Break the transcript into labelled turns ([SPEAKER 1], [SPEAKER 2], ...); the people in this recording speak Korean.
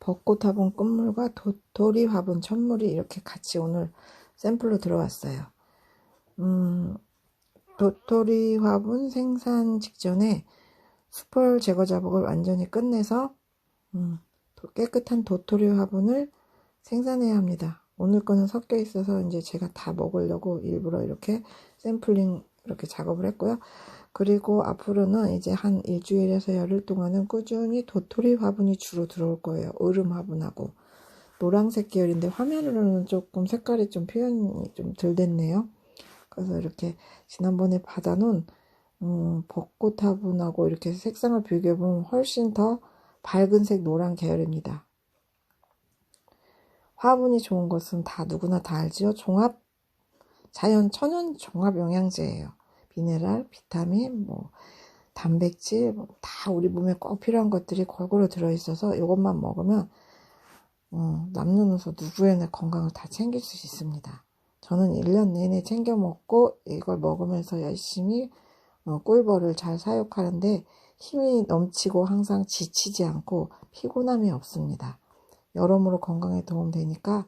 [SPEAKER 1] 벚꽃 화분 끝물과 도토리 화분 천물이 이렇게 같이 오늘 샘플로 들어왔어요. 음, 도토리 화분 생산 직전에 수펄 제거 작업을 완전히 끝내서 음, 깨끗한 도토리 화분을 생산해야 합니다. 오늘 거는 섞여 있어서 이제 제가 다 먹으려고 일부러 이렇게 샘플링 이렇게 작업을 했고요. 그리고 앞으로는 이제 한 일주일에서 열흘 동안은 꾸준히 도토리 화분이 주로 들어올 거예요. 얼음 화분하고 노란색 계열인데 화면으로는 조금 색깔이 좀 표현이 좀 덜 됐네요. 그래서 이렇게 지난번에 받아놓은 음, 벚꽃 화분하고 이렇게 색상을 비교해보면 훨씬 더 밝은색 노란 계열입니다. 화분이 좋은 것은 다 누구나 다 알지요. 종합 자연 천연 종합 영양제예요. 미네랄, 비타민, 뭐 단백질 뭐 다 우리 몸에 꼭 필요한 것들이 골고루 들어 있어서 이것만 먹으면 어, 남녀노소 누구에나 건강을 다 챙길 수 있습니다. 저는 1년 내내 챙겨 먹고 이걸 먹으면서 열심히 어, 꿀벌을 잘 사육하는데 힘이 넘치고 항상 지치지 않고 피곤함이 없습니다. 여러모로 건강에 도움되니까